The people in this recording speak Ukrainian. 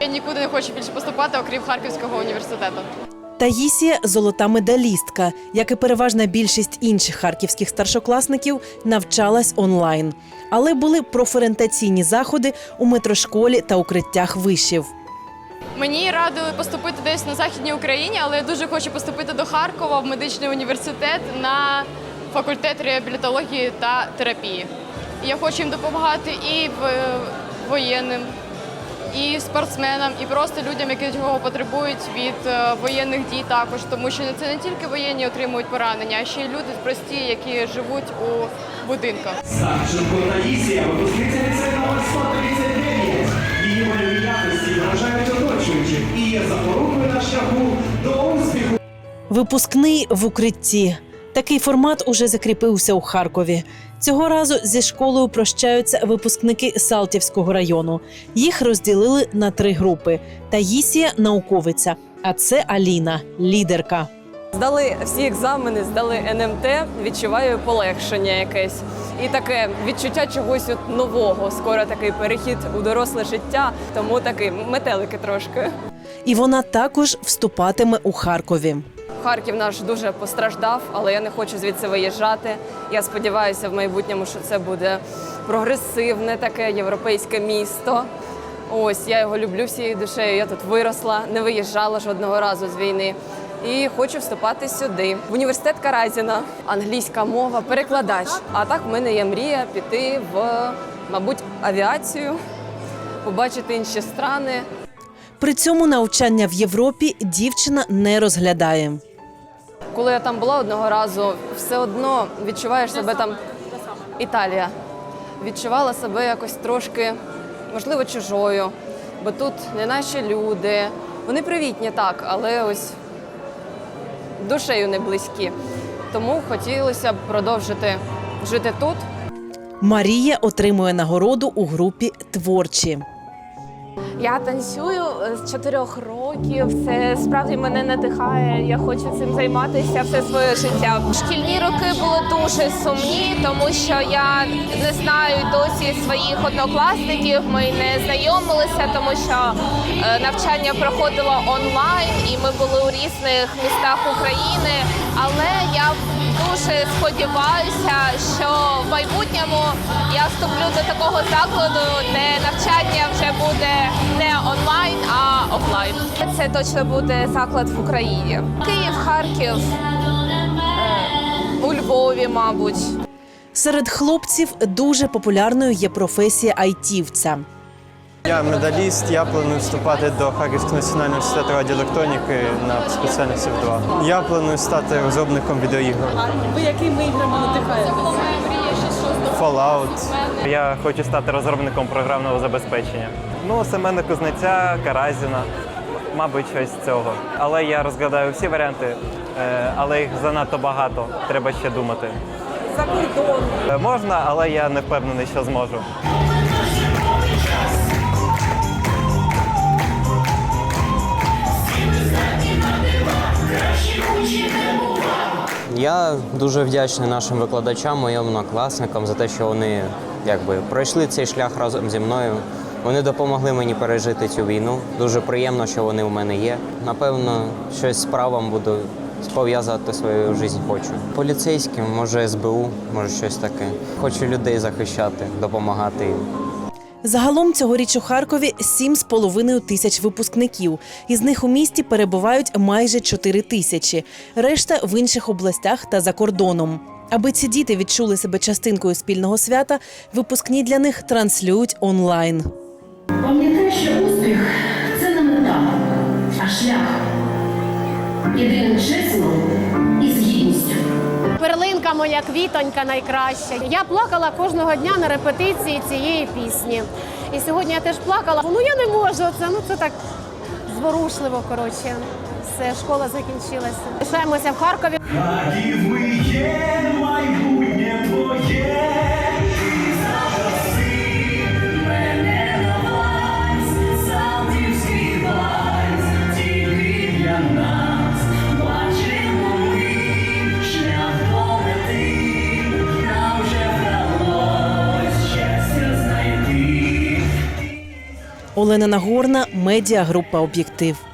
Я нікуди не хочу більше поступати, окрім Харківського університету. Таїсія золота медалістка, як і переважна більшість інших харківських старшокласників, навчалась онлайн. Але були профорієнтаційні заходи у метрошколі та укриттях вишів. Мені радили поступити десь на західній Україні, але я дуже хочу поступити до Харкова в медичний університет на факультет реабілітології та терапії. Я хочу їм допомагати і в- воєнним, і спортсменам, і просто людям, які цього потребують від е, воєнних дій також, тому що це не тільки воєнні отримують поранення, а ще й люди прості, які живуть у будинках. Савченко Таїсія, випускниця ліцею номер 139. Її вольові якості вражають оточуючих і є запорукою на шляху до успіху. Випускний в укритті. Такий формат уже закріпився у Харкові. Цього разу зі школою прощаються випускники Салтівського району. Їх розділили на три групи: Таїсія науковиця, а це Аліна, лідерка. Здали всі екзамени, здали НМТ, відчуваю полегшення якесь. І таке відчуття чогось от нового. Скоро такий перехід у доросле життя, тому такий метелики трошки. І вона також вступатиме у Харкові. Харків наш дуже постраждав, але я не хочу звідси виїжджати. Я сподіваюся в майбутньому, що це буде прогресивне таке європейське місто. Ось я його люблю всією душею. Я тут виросла, не виїжджала жодного разу з війни. І хочу вступати сюди. В університет Каразіна, англійська мова, перекладач. А так в мене є мрія піти в, мабуть, авіацію, побачити інші страни. При цьому навчання в Європі дівчина не розглядає. Коли я там була одного разу, все одно відчуваєш себе там Італія. Відчувала себе якось трошки, можливо, чужою, бо тут не наші люди. Вони привітні так, але ось душею не близькі. Тому хотілося б продовжити жити тут. Марія отримує нагороду у групі творчі. Я танцюю з чотирьох років. Це справді мене надихає. Я хочу цим займатися все своє життя. Шкільні роки були дуже сумні, тому що я не знаю досі своїх однокласників. Ми не знайомилися, тому що е, навчання проходило онлайн, і ми були у різних містах України. Але я дуже сподіваюся, що в майбутньому я вступлю до такого закладу, де навчання вже буде не онлайн, а офлайн. Це точно буде заклад в Україні. Київ, Харків, е, у Львові, мабуть. Серед хлопців дуже популярною є професія айтівця. Я медаліст, я планую вступати до Харківського національного університету радіоелектроніки на спеціальність F2. Я планую стати розробником відеоігор. Ви якими іграми надихаєтеся? Fallout. Я хочу стати розробником програмного забезпечення. Ну, Семена Кузнеця, Каразіна, мабуть, щось з цього. Але я розглядаю всі варіанти, е, але їх занадто багато. Треба ще думати. За кордон. Е, Можна, але я не впевнений, що зможу. Я дуже вдячний нашим викладачам, моїм однокласникам за те, що вони якби пройшли цей шлях разом зі мною. Вони допомогли мені пережити цю війну. Дуже приємно, що вони у мене є. Напевно, щось з правом буду пов'язати свою життя хочу. Поліцейським, може СБУ, може щось таке. Хочу людей захищати, допомагати їм. Загалом цьогоріч у Харкові 7,5 тисяч випускників. Із них у місті перебувають майже 4 тисячі. Решта в інших областях та за кордоном. Аби ці діти відчули себе частинкою спільного свята, випускні для них транслюють онлайн. Пам'ятаєш, що успіх Іди чесно і з гідністю. Перлинка моя квітонька найкраща. Я плакала кожного дня на репетиції цієї пісні. І сьогодні я теж плакала. Ну я не можу. Це ну це так зворушливо. Коротше, все, школа закінчилася. Лишаємося в Харкові. Харків ми є, майбутнє Олена Нагорна, медіагрупа Об'єктив.